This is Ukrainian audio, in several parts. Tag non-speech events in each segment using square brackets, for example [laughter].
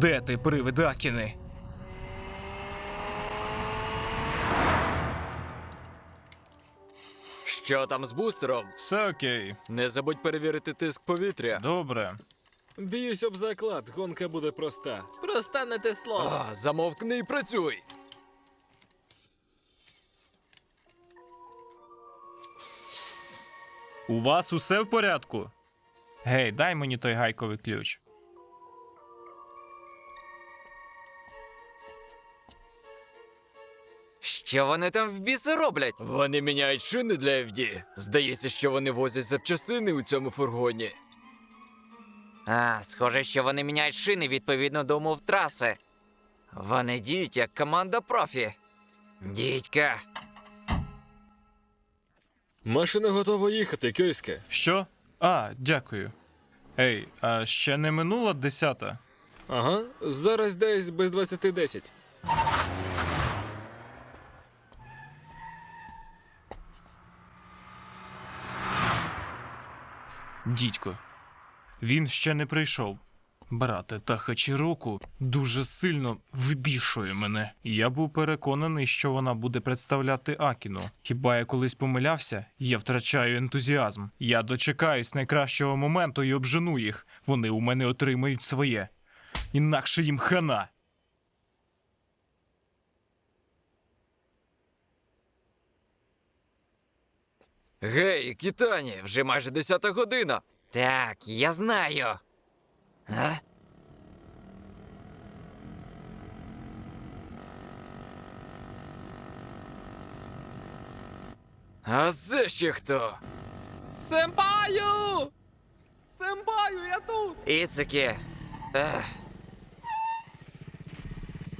Де ти, привид Акіни? Що там з бустером? Все окей, Не забудь перевірити тиск повітря. добре. Б'юсь об заклад, гонка буде проста. Проста не те слово. А, замовкни і працюй. У вас усе в порядку? Гей, дай мені той гайковий ключ. Що вони там в біси роблять? Вони міняють шини для FD. Здається, що вони возять запчастини у цьому фургоні. А, схоже, що вони міняють шини відповідно до умов траси. Вони діють як команда профі. Дідька, Машина готова їхати, кьоське. Що? А, дякую. Ей, а ще не минула десята? Ага, зараз десь без 20.10. Дідько. Він ще не прийшов. Брате, та Хачіроку дуже сильно вибішує мене. Я був переконаний, що вона буде представляти Акіну. Хіба я колись помилявся? Я втрачаю ентузіазм. Я дочекаюсь найкращого моменту і обжену їх. Вони у мене отримають своє. Інакше їм хана. Гей, Кітані, вже майже 10 година. так, я знаю. А? А це ще хто? Семпаю! Семпаю, я тут! Іцики. Ех,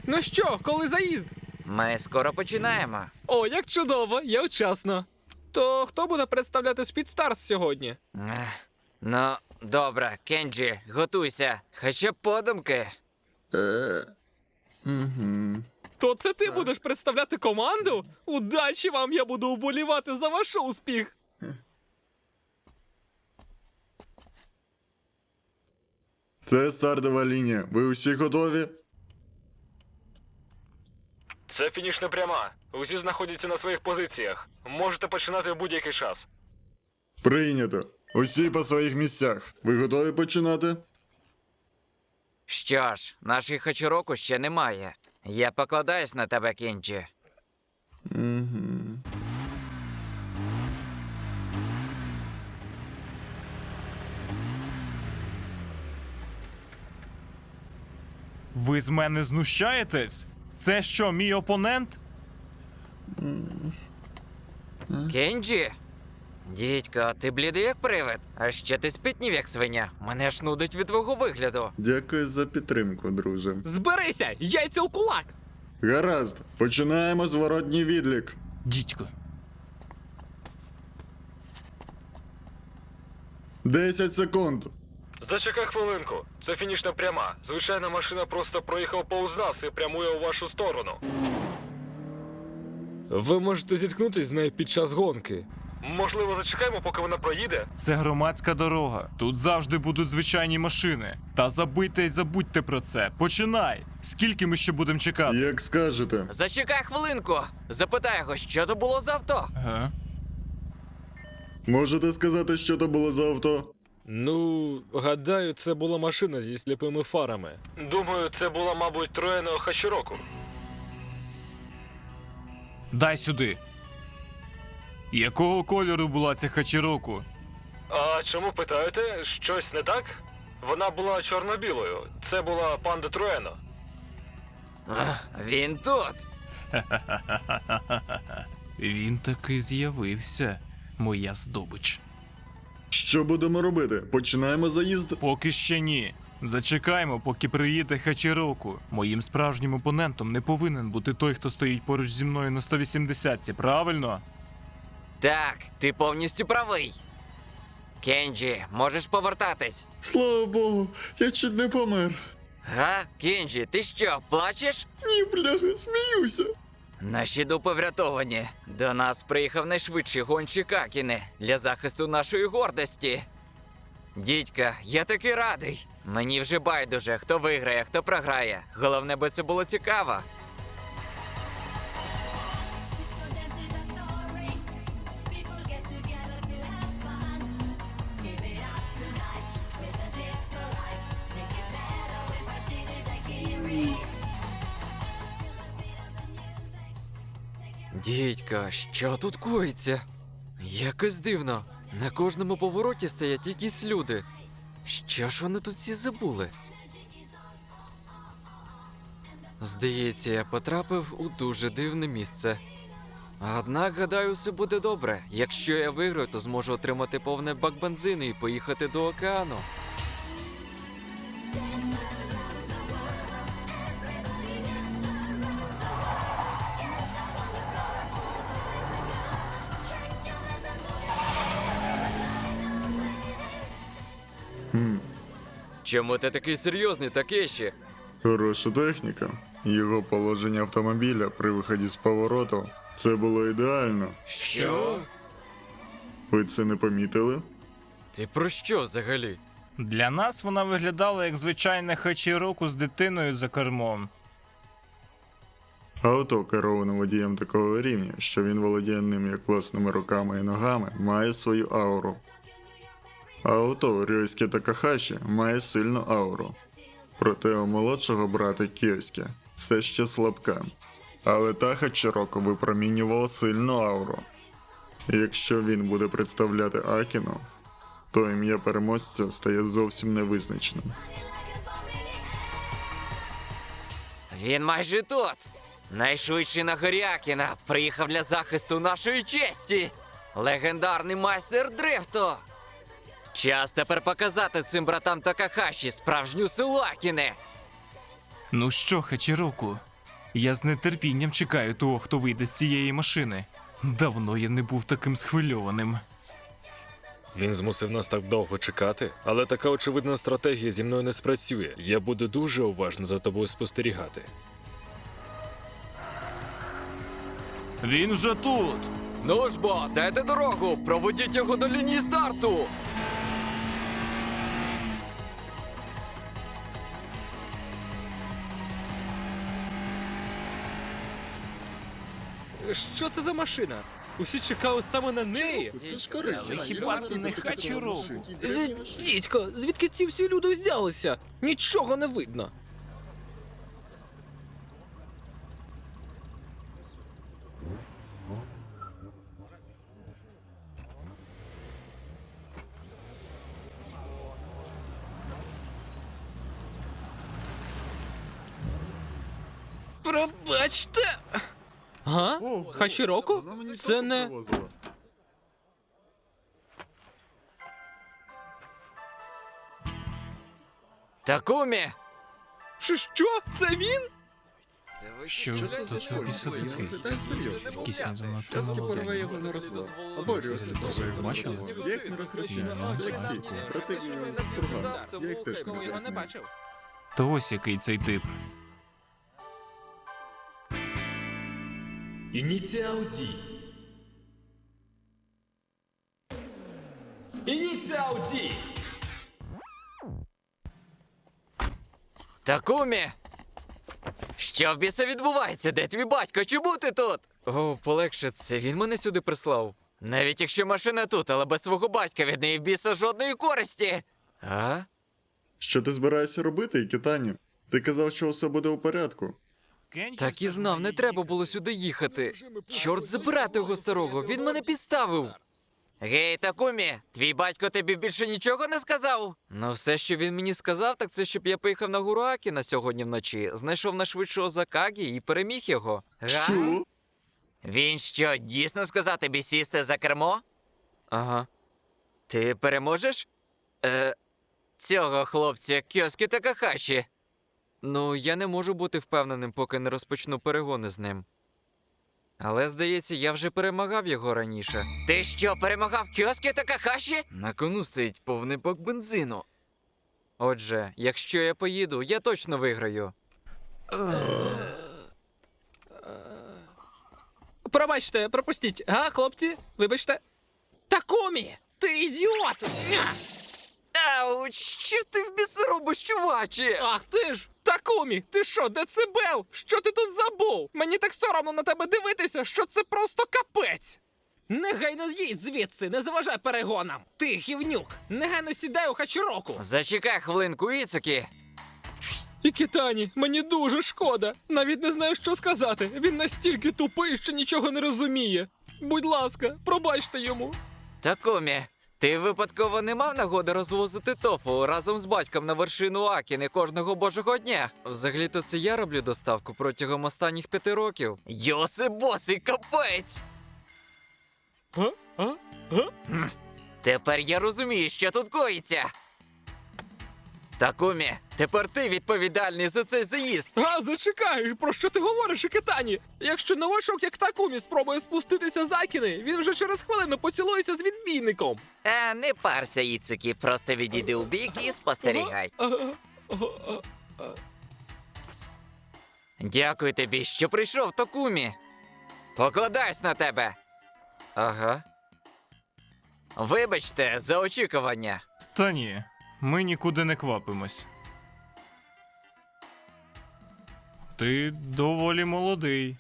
Ну що, коли заїзд? ми скоро починаємо. О, як чудово, я вчасно. То хто буде представляти Speedstars сьогодні? Ех, Ну, добре, Кенджі, готуйся. Хоча б подумки. То це ти будеш представляти команду? Удачі вам, я буду уболівати за ваш успіх. Це стартова лінія. Ви усі готові? Це фінішна пряма. Усі знаходяться на своїх позиціях. Можете починати в будь-який час. Прийнято. Усі по своїх місцях. Ви готові починати? Що ж, наших хачуроку ще немає. Я покладаюсь на тебе, Кенджі. Ви з мене знущаєтесь? Це що, мій опонент? Кенджі? Дідько, ти блідий як привид. А ще ти спітнів як свиня. Мене ж нудить від твого вигляду. Дякую за підтримку, друже. Зберися! Яйця у кулак! Гаразд, починаємо зворотній відлік. Дідько. 10 секунд. Зачекай хвилинку. Це фінішна пряма. Звичайна машина просто проїхала повз нас і прямує у вашу сторону. Ви можете зіткнутись з нею під час гонки. Можливо, зачекаємо, поки вона проїде. Це громадська дорога. Тут завжди будуть звичайні машини. Та забийте й забудьте про це. Починай! Скільки ми ще будемо чекати? Як скажете. Зачекай хвилинку. Запитай його, що то було за авто. Ага. Можете сказати, що то було за авто? Ну, гадаю, це була машина зі сліпими фарами. Думаю, це була, мабуть, троєного хачіроку. Дай сюди. Якого кольору була ця хачіроку? А чому питаєте? Щось не так? Вона була чорно-білою. Це була панда Троено. Він тут. [laughs] Він таки з'явився, моя здобич. Що будемо робити? Починаємо заїзд? Поки ще ні. Зачекаємо, поки приїде Хачіроку. Моїм справжнім опонентом не повинен бути той, хто стоїть поруч зі мною на 180-ці, правильно? Так, ти повністю правий. Кенджі, можеш повертатись. Слава Богу, я чуть не помер. Га? Кенджі, ти що, плачеш? Ні, бляха, сміюся. Наші дупи врятовані. До нас приїхав найшвидший гонщик Акіни для захисту нашої гордості. Дідька, я таки радий. Мені вже байдуже, хто виграє, хто програє. Головне, би це було цікаво. Дідька, що тут коїться? Якось дивно. На кожному повороті стоять якісь люди. Що ж вони тут всі забули? Здається, я потрапив у дуже дивне місце. Однак, гадаю, все буде добре. Якщо я виграю, то зможу отримати повне бак бензину і поїхати до океану. Чому ти такий серйозний, Такеші? Хороша техніка. Його положення автомобіля при виході з повороту. Це було ідеально. Що? Ви це не помітили? Ти про що взагалі? Для нас вона виглядала як звичайне Хачіроку з дитиною за кермом. Авто, кероване водієм такого рівня, що він володіє ним як власними руками і ногами, має свою ауру. Авто Рьойське Такахаші має сильну ауру. Проте у молодшого брата Кьоське все ще слабка. Але та Хачіроко випромінювала сильну ауру. Якщо він буде представляти Акіну, то ім'я переможця стає зовсім невизначеним. Він майже тут. Найшвидший на горі Акіна приїхав для захисту нашої честі. Легендарний майстер дрифту. Час тепер показати цим братам Такахаші справжню силу Акіни. Ну що, Хачіроку? Я з нетерпінням чекаю того, хто вийде з цієї машини. Давно я не був таким схвильованим. Він змусив нас так довго чекати, але така очевидна стратегія зі мною не спрацює. Я буду дуже уважно за тобою спостерігати. Він вже тут. Ну ж бо, дайте дорогу, проведіть його до лінії старту. Що це за машина? Усі чекали саме на неї. Це ж Але хіба це не Хачіроку? Е, Дідько, звідки ці всі люди взялися? Нічого не видно. Пробачте. Га? Хачіроку? Це не. Такумі, Що? Що? Це він? Що то це? Та серйозно. Якийсь він занадто Яски порве молодий. його на розвал. Або його бачили? Я їх не. Ні, не з кургана. Я їх теж не розрощаю. То ось який цей тип. Ініціал Ді. Ініціал Ді. Такумі! Що в біса відбувається? Де твій батько? Чому ти тут? О, полегше, це він мене сюди прислав. Навіть якщо машина тут, але без твого батька від неї в біса жодної користі. А? Що ти збираєшся робити, Китані? Ти казав, що усе буде у порядку. Так і знав, не треба було сюди їхати. Чорт забирай того старого, він мене підставив. Гей, Такумі, твій батько тобі більше нічого не сказав? Ну, все, що він мені сказав, так це щоб я поїхав на гору Акіна сьогодні вночі, знайшов найшвидшого Закагі і переміг його. Га? Що? Він що, дійсно сказав тобі сісти за кермо? Ага. Ти переможеш? Е, цього хлопця Кьоскі Такахаші. Ну, я не можу бути впевненим, поки не розпочну перегони з ним. Але, здається, я вже перемагав його раніше. Ти що, перемагав Кьоскі Такахаші? На кону стоїть повний бак бензину. Отже, якщо я поїду, я точно виграю. Пробачте, пропустіть, га, хлопці? Вибачте. Такумі! Ти ідіот! Що ти в біса робиш, чувачі? Ах ти ж! Такумі! Ти що, децибел? Що ти тут забув? Мені так соромно на тебе дивитися, що це просто капець! Негайно з'їдь звідси, не заважай перегонам! Ти гівнюк! Негайно сідай у хачіроку! Зачекай хвилинку, Іцукі. І Китані, мені дуже шкода. Навіть не знаю, що сказати. Він настільки тупий, що нічого не розуміє. Будь ласка, пробачте йому. Такумі, ти випадково не мав нагоди розвозити тофу разом з батьком на вершину Акіни кожного божого дня. Взагалі-то це я роблю доставку протягом останніх п'яти років. Йоси босий капець! Тепер я розумію, що тут коїться. Такумі, тепер ти відповідальний за цей заїзд. А, зачекай, про що ти говориш, Ікитані? Якщо новачок, як Такумі, спробує спуститися з Акіни, він вже через хвилину поцілується з відбійником. А не парся, Іцукі, просто відійди у бік і спостерігай. Дякую тобі, що прийшов, Токумі. Покладаюсь на тебе. Ага. Вибачте за очікування. Та ні, ми нікуди не квапимось. Ти доволі молодий.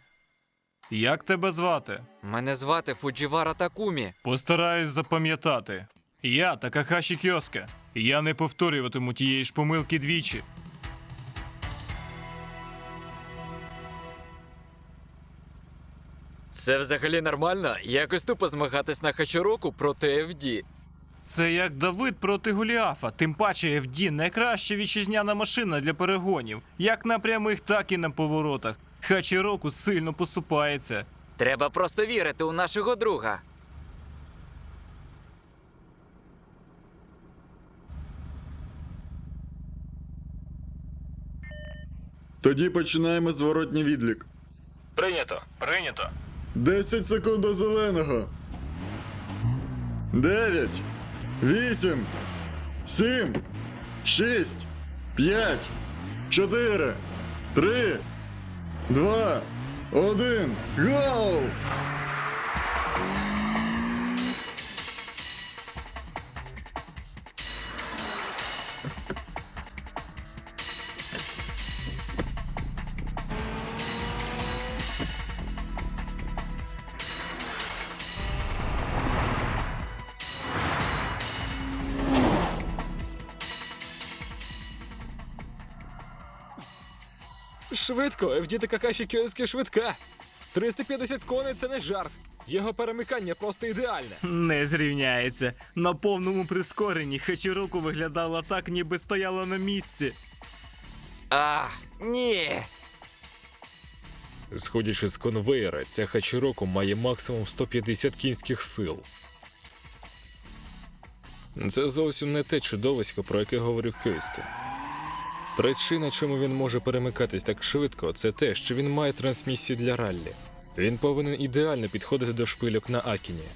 Як тебе звати? Мене звати Фуджівара Такумі. Постараюсь запам'ятати. Я Такахаші Кьоске. Я не повторюватиму тієї ж помилки двічі. Це взагалі нормально? Якось тупо змагатись на хачуроку проти FD. Це як Давид проти Голіафа, тим паче FD найкраща вітчизняна машина для перегонів, як на прямих, так і на поворотах. Хачіроку сильно поступається. Треба просто вірити у нашого друга. Тоді починаємо зворотній відлік. Прийнято. Прийнято. 10 секунд до зеленого. 9, 8, 7, 6, 5, 4, 3, 2, 1, гоу! Швидко, FD Какаші Кьоськи швидка. 350 коней це не жарт. Його перемикання просто ідеальне. Не зрівняється. На повному прискоренні Хачіроку виглядала так, ніби стояла на місці. А, ні. Сходячи з конвеєра, ця Хачіроку має максимум 150 кінських сил. Це зовсім не те чудовисько, про яке говорив Кьойське. Причина, чому він може перемикатись так швидко, це те, що він має трансмісію для раллі. Він повинен ідеально підходити до шпильок на Акіні.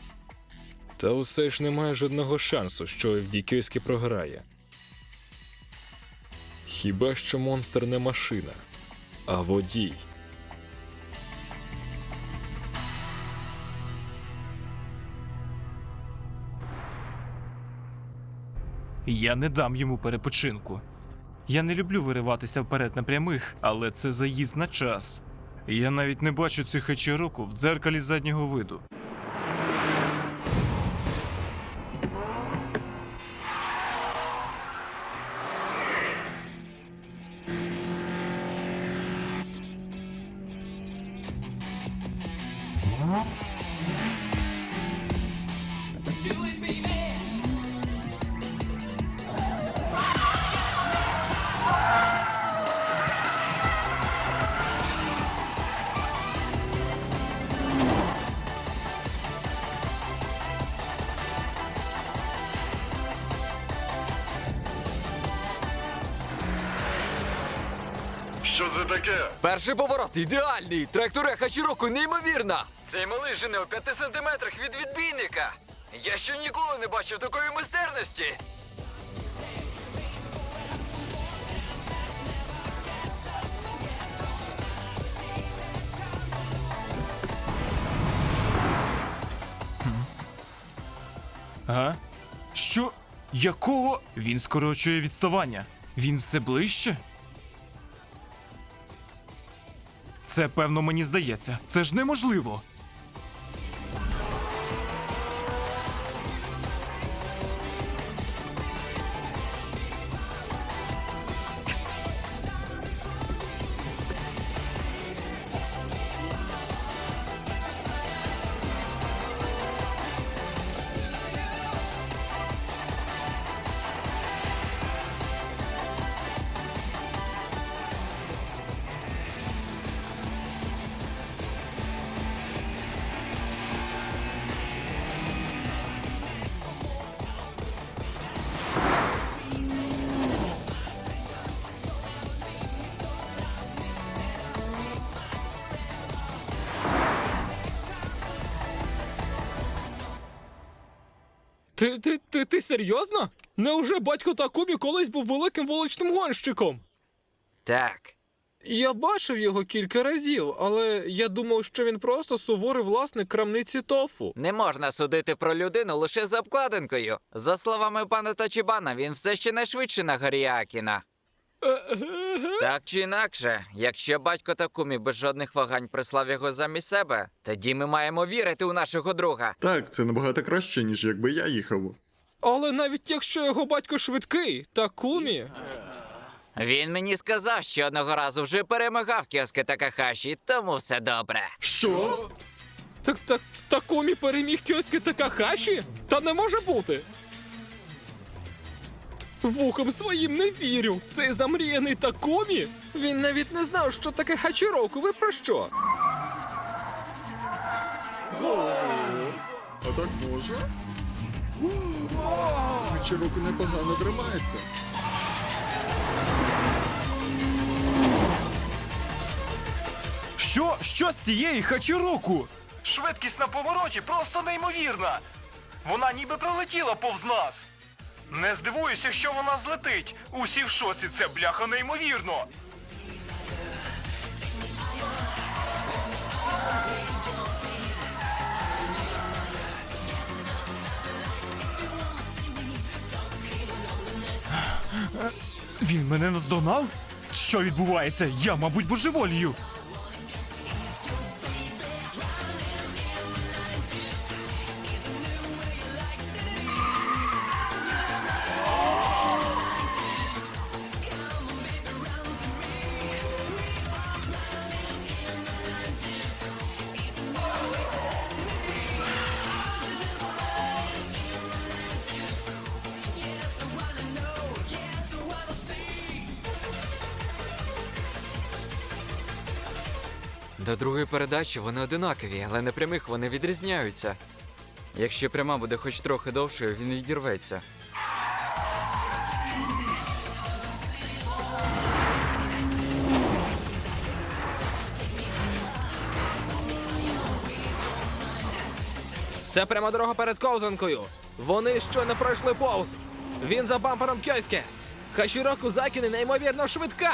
Та усе ж немає жодного шансу, що Кьоськи програє. Хіба що монстр не машина, а водій. Я не дам йому перепочинку. Я не люблю вириватися вперед на прямих, але це заїзд на час. Я навіть не бачу цих хачіроку в дзеркалі заднього виду. Що це таке? Перший поворот ідеальний! Траєкторія Хачіроку неймовірна! Цей малий жене у п'яти сантиметрах від відбійника. Я ще ніколи не бачив такої майстерності. А? Що? Якого? Він скорочує відставання. Він все ближче? Це певно мені здається. Це ж неможливо. Ти, ти, ти, ти серйозно? Неуже батько Такубі колись був великим вуличним гонщиком? Так. Я бачив його кілька разів, але я думав, що він просто суворий власник крамниці тофу. Не можна судити про людину лише за обкладинкою. За словами пана Тачібана, він все ще найшвидше на горі Акіна. Так чи інакше, якщо батько Такумі без жодних вагань прислав його замість себе, тоді ми маємо вірити у нашого друга. Так, це набагато краще, ніж якби я їхав. Але навіть якщо його батько швидкий, Такумі. Він мені сказав, що одного разу вже перемагав кіоски Такахаші, тому все добре. Що? Так, так, Такумі переміг кіоски Такахаші? Та не може бути. Вухом своїм не вірю. Цей замріяний Такумі? Він навіть не знав, що таке Хачіроку. Ви про що? А так може? Чироку непогано тримається. Що? Що з цієї хачіроку? Швидкість на повороті просто неймовірна. Вона ніби пролетіла повз нас. Не здивуюся, що вона злетить. Усі в шоці, це бляха неймовірно. Він мене наздогнав? Що відбувається? Я, мабуть, божеволію. До другої передачі вони одинакові, але на прямих вони відрізняються. Якщо пряма буде хоч трохи довшою, він відірветься. Це пряма дорога перед ковзанкою. Вони щойно пройшли повз. Він за бампером Кьоське. Хашіроку Закіни неймовірно швидка.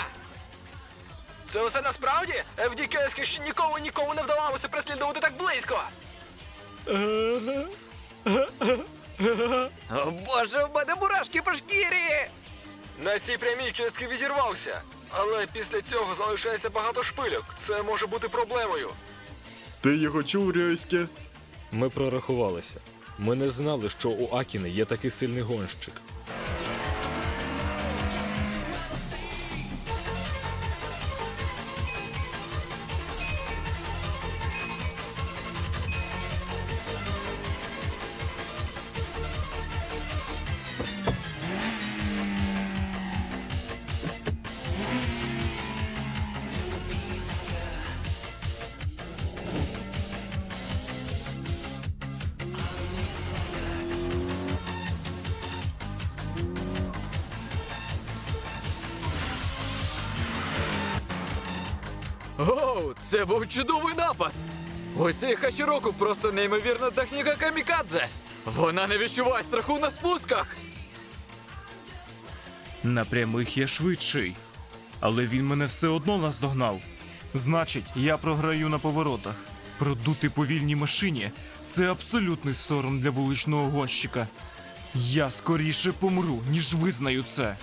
Це усе насправді? FDK ще ніколи нікому не вдавалося преслідувати так близько. О боже, в мене мурашки по шкірі! На цій прямій кістки відірвався. Але після цього залишається багато шпильок. Це може бути проблемою. Ти його чув, Рьойське? Ми прорахувалися. Ми не знали, що у Акіни є такий сильний гонщик. Це був чудовий напад! Ось цей Хачіроку просто неймовірна техніка камікадзе! Вона не відчуває страху на спусках! На прямих я швидший. Але він мене все одно наздогнав. Значить, я програю на поворотах. Продути повільній машині це абсолютний сором для вуличного гонщика. Я скоріше помру, ніж визнаю це.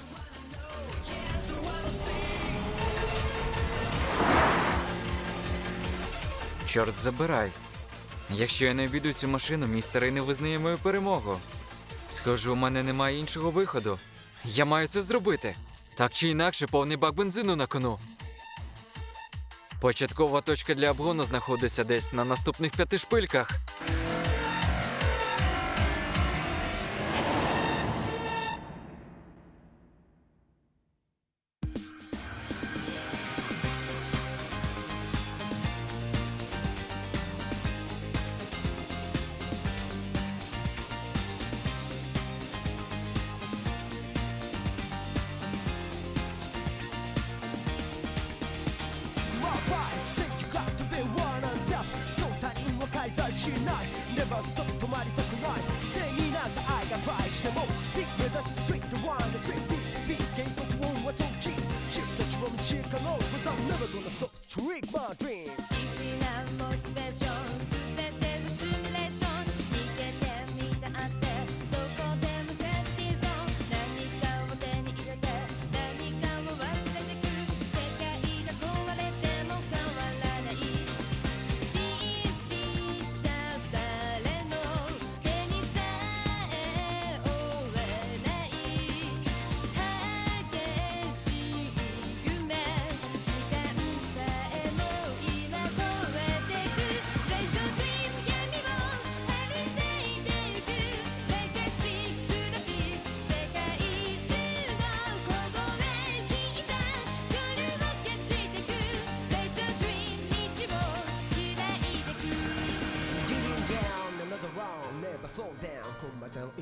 Чорт забирай. Якщо я не обійду цю машину, мій старий не визнає мою перемогу. Схоже, у мене немає іншого виходу. Я маю це зробити. Так чи інакше, повний бак бензину на кону. Початкова точка для обгону знаходиться десь на наступних п'яти шпильках.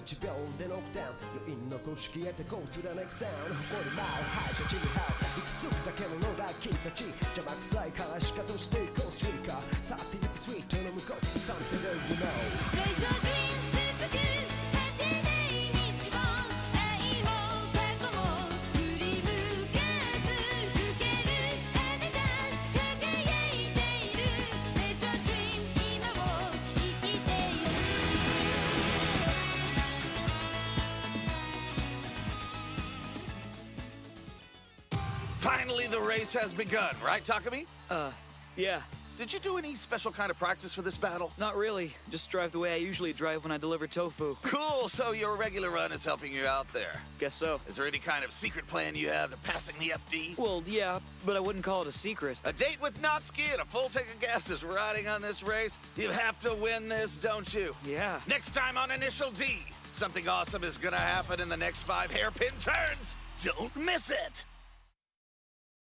1秒でノックダウン余韻の公式へて Go to the next sound 誇り舞う敗者地に這ういくつだけの野良君たち。邪魔くさいからしかとしていこうストリーカー。去ってゆくスイートの向こう。Something that you know race has begun, right, Takami? Uh, yeah. Did you do any special kind of practice for this battle? Not really. Just drive the way I usually drive when I deliver tofu. Cool, so your regular run is helping you out there. Guess so. Is there any kind of secret plan you have to passing the FD? Well, yeah, but I wouldn't call it a secret. A date with Natsuki and a full tank of gas is riding on this race. You have to win this, don't you? Yeah. Next time on Initial D, something awesome is gonna happen in the next five hairpin turns. Don't miss it!